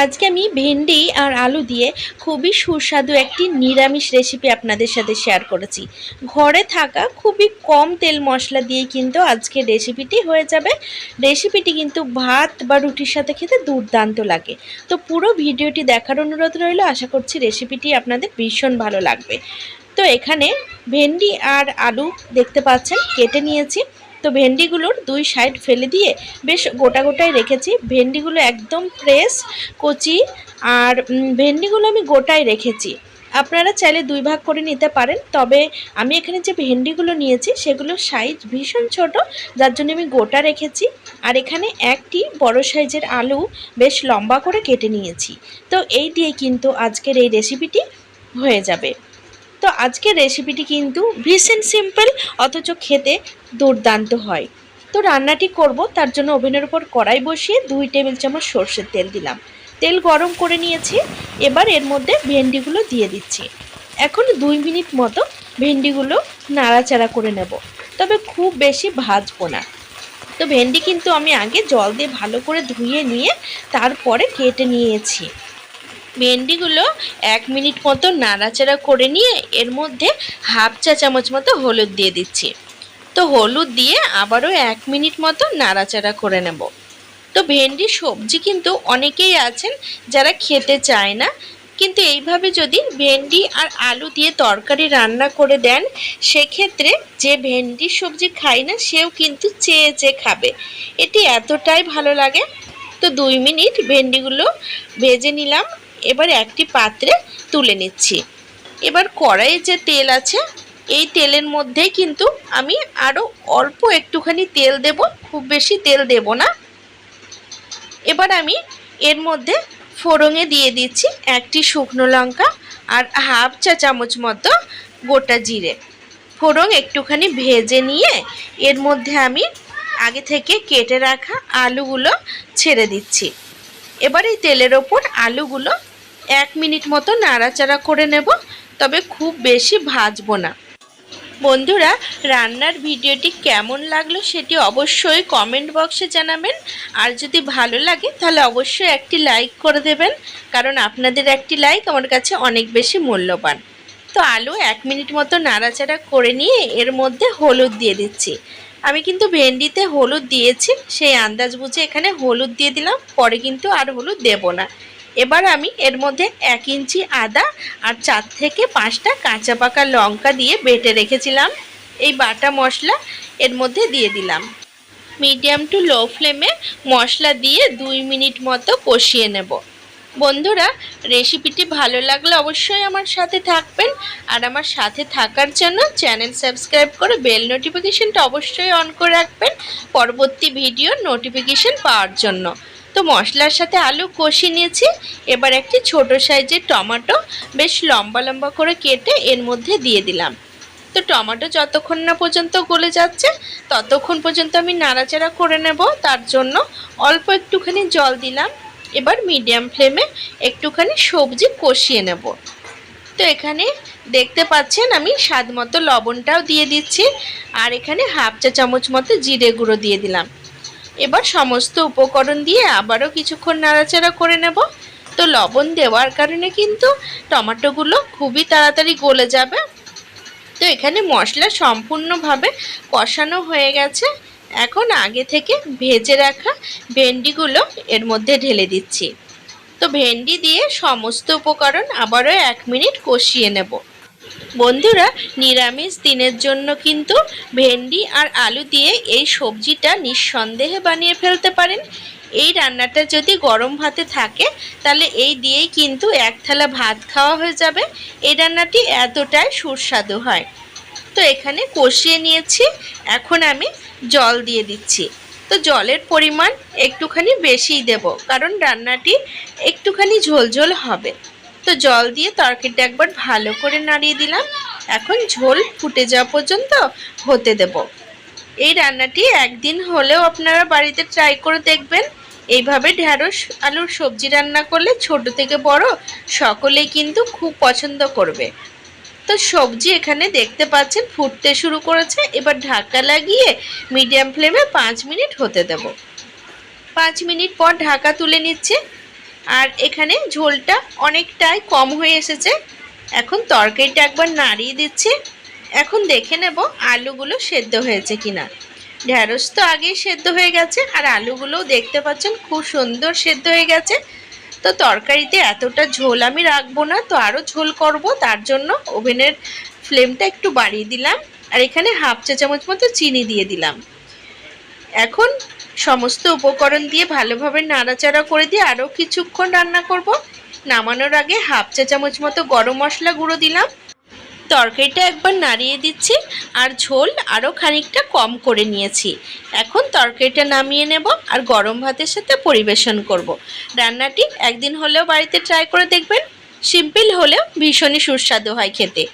আজকে আমি ভেন্ডি আর আলু দিয়ে খুবই সুস্বাদু একটি নিরামিষ রেসিপি আপনাদের সাথে শেয়ার করেছি। ঘরে থাকা খুবই কম তেল মশলা দিয়ে কিন্তু আজকে রেসিপিটি হয়ে যাবে। রেসিপিটি কিন্তু ভাত বা রুটির সাথে খেতে দুর্দান্ত লাগে। তো পুরো ভিডিওটি দেখার অনুরোধ রইল, আশা করছি রেসিপিটি আপনাদের ভীষণ ভালো লাগবে। তো এখানে ভেন্ডি আর আলু দেখতে পাচ্ছেন, কেটে নিয়েছি। তো ভেন্ডিগুলোর দুই সাইড ফেলে দিয়ে বেশ গোটা গোটাই রেখেছি। ভেন্ডিগুলো একদম ফ্রেশ কচি, আর ভেন্ডিগুলো আমি গোটাই রেখেছি। আপনারা চাইলে দুই ভাগ করে নিতে পারেন, তবে আমি এখানে যে ভেন্ডিগুলো নিয়েছি সেগুলো সাইজ ভীষণ ছোট, যার জন্য আমি গোটা রেখেছি। আর এখানে একটি বড় সাইজের আলু বেশ লম্বা করে কেটে নিয়েছি। তো এই দিয়ে কিন্তু আজকের এই রেসিপিটি হয়ে যাবে। তো আজকের রেসিপিটি কিন্তু ভীষণ সিম্পল অথচ খেতে দুর্দান্ত হয়। তো রান্নাটি করব, তার জন্য ওভেনের উপর কড়াই বসিয়ে দুই টেবিল চামচ সর্ষের তেল দিলাম। তেল গরম করে নিয়েছি, এবার এর মধ্যে ভেন্ডিগুলো দিয়ে দিচ্ছি। এখন দুই মিনিট মতো ভেন্ডিগুলো নাড়াচাড়া করে নেব, তবে খুব বেশি ভাজবো না। তো ভেন্ডি কিন্তু আমি আগে জল দিয়ে ভালো করে ধুয়ে নিয়ে তারপরে কেটে নিয়েছি। ভেন্ডিগুলো এক মিনিট মতো নাড়াচাড়া করে নিয়ে এর মধ্যে হাফ চা চামচ মতো হলুদ দিয়ে দিচ্ছি। তো হলুদ দিয়ে আবারও এক মিনিট মতো নাড়াচাড়া করে নেব। তো ভেন্ডি সবজি কিন্তু অনেকেই আছেন যারা খেতে চায় না, কিন্তু এইভাবে যদি ভেন্ডি আর আলু দিয়ে তরকারি রান্না করে দেন, সেক্ষেত্রে যে ভেন্ডি সবজি খায় না, সেও কিন্তু চেয়ে চেয়ে খাবে। এটি এতটাই ভালো লাগে। তো দুই মিনিট ভেন্ডিগুলো ভেজে নিলাম। এবার একটি পাত্রে তুলে নিচ্ছি। এবার কড়াইয়ে যে তেল আছে, এই তেলের মধ্যেই কিন্তু আমি আরও অল্প একটুখানি তেল দেব, খুব বেশি তেল দেব না। এবার আমি এর মধ্যে ফোড়ঙে দিয়ে দিচ্ছি একটি শুকনো লঙ্কা আর হাফ চা চামচ মতো গোটা জিরে। ফোড়ং একটুখানি ভেজে নিয়ে এর মধ্যে আমি আগে থেকে কেটে রাখা আলুগুলো ছেড়ে দিচ্ছি। এবার এই তেলের ওপর আলুগুলো এক মিনিট মতো নাড়াচাড়া করে নেব, তবে খুব বেশি ভাজবো না। বন্ধুরা, রান্নার ভিডিওটি কেমন লাগল সেটি অবশ্যই কমেন্ট বক্সে জানাবেন। আর যদি ভালো লাগে, তাহলে অবশ্যই একটি লাইক করে দেবেন, কারণ আপনাদের একটি লাইক আমার কাছে অনেক বেশি মূল্যবান। তো আলু এক মিনিট মতো নাড়াচাড়া করে নিয়ে এর মধ্যে হলুদ দিয়ে দিচ্ছি। আমি কিন্তু ভেন্ডিতে হলুদ দিয়েছি, সেই আন্দাজ বুঝে এখানে হলুদ দিয়ে দিলাম, পরে কিন্তু আর হলুদ দেব না। এবার আমি এর মধ্যে এক ইঞ্চি আদা আর চার থেকে পাঁচটা কাঁচা পাকা লঙ্কা দিয়ে বেটে রেখেছিলাম। এই বাটা মশলা এর মধ্যে দিয়ে দিলাম। মিডিয়াম টু লো ফ্লেমে মশলা দিয়ে দুই মিনিট মতো কষিয়ে নেব। বন্ধুরা, রেসিপিটি ভালো লাগলে অবশ্যই আমার সাথে থাকবেন। আর আমার সাথে থাকার জন্য চ্যানেল সাবস্ক্রাইব করে বেল নোটিফিকেশানটা অবশ্যই অন করে রাখবেন। পরবর্তী ভিডিও নোটিফিকেশন পাওয়ার জন্য। তো মশলার সাথে আলু কষিয়ে নিয়েছি। এবার একটি ছোট সাইজের টমেটো বেশ লম্বা লম্বা করে কেটে এর মধ্যে দিয়ে দিলাম। তো টমেটো যতক্ষণ না পর্যন্ত গলে যাচ্ছে, ততক্ষণ পর্যন্ত আমি নাড়াচাড়া করে নেব। তার জন্য অল্প একটুখানি জল দিলাম। এবার মিডিয়াম ফ্লেমে একটুখানি সবজি কষিয়ে নেব। তো এখানে দেখতে পাচ্ছেন আমি স্বাদ মতো লবণটাও দিয়ে দিচ্ছি। আর এখানে হাফ চা চামচ মতো জিরে গুঁড়ো দিয়ে দিলাম। এবার সমস্ত উপকরণ দিয়ে আবারও কিছুক্ষণ নাড়াচাড়া করে নেব। তো লবণ দেওয়ার কারণে কিন্তু টমেটোগুলো খুবই তাড়াতাড়ি গলে যাবে। তো এখানে মশলা সম্পূর্ণভাবে কষানো হয়ে গেছে। এখন আগে থেকে ভেজে রাখা ভেন্ডিগুলো এর মধ্যে ঢেলে দিচ্ছি। তো ভেন্ডি দিয়ে সমস্ত উপকরণ আবারও এক মিনিট কষিয়ে নেব। বন্ধুরা, নিরামিষ দিনের জন্য কিন্তু ভেন্ডি আর আলু দিয়ে এই সবজিটা নিঃসন্দেহে বানিয়ে ফেলতে পারেন। এই রান্নাটা যদি গরম ভাতে থাকে, তাহলে এই দিয়েই কিন্তু এক থালা ভাত খাওয়া হয়ে যাবে। এই রান্নাটি এতটাই সুস্বাদু হয়। তো এখানে কষিয়ে নিয়েছি। এখন আমি জল দিয়ে দিচ্ছি। তো জলের পরিমাণ একটুখানি বেশিই দেব, কারণ রান্নাটি একটুখানি ঝোলঝোল হবে। তো জল দিয়ে তরকারিটা একবার ভালো করে নাড়িয়ে দিলাম। এখন ঝোল ফুটে যাওয়া পর্যন্ত হতে দেব। এই রান্নাটি একদিন হলেও আপনারা বাড়িতে ট্রাই করে দেখবেন। এইভাবে ঢ্যাঁড়স, আলুর সবজি রান্না করলে ছোট থেকে বড় সকলেই কিন্তু খুব পছন্দ করবে। তো সবজি এখানে দেখতে পাচ্ছেন ফুটতে শুরু করেছে। এবার ঢাকা লাগিয়ে মিডিয়াম ফ্লেমে পাঁচ মিনিট হতে দেব। পাঁচ মিনিট পর ঢাকা তুলে নিচ্ছে। আর এখানে ঝোলটা অনেকটাই কম হয়ে এসেছে। এখন তরকারিটা একবার নাড়িয়ে দিচ্ছি। এখন দেখে নেব আলুগুলো সেদ্ধ হয়েছে কিনা। ঢ্যাঁড়স তো আগেই সেদ্ধ হয়ে গেছে, আর আলুগুলোও দেখতে পাচ্ছেন খুব সুন্দর সেদ্ধ হয়ে গেছে। তো তরকারিতে এতটা ঝোল আমি রাখব না, তো আরও ঝোল করব, তার জন্য ওভেনের ফ্লেমটা একটু বাড়িয়ে দিলাম। আর এখানে হাফ চা চামচ মতো চিনি দিয়ে দিলাম। এখন সমস্ত উপকরণ দিয়ে ভালোভাবে নাড়াচাড়া করে দিয়ে আরও কিছুক্ষণ রান্না করব। নামানোর আগে হাফ চা চামচ মতো গরম মশলা গুঁড়ো দিলাম। তরকারিটা একবার নাড়িয়ে দিচ্ছি আর ঝোল আরও খানিকটা কম করে নিয়েছি। এখন তরকারিটা নামিয়ে নেব আর গরম ভাতের সাথে পরিবেশন করব। রান্নাটি একদিন হলেও বাড়িতে ট্রাই করে দেখবেন। সিম্পল হলেও ভীষণই সুস্বাদু হয় খেতে।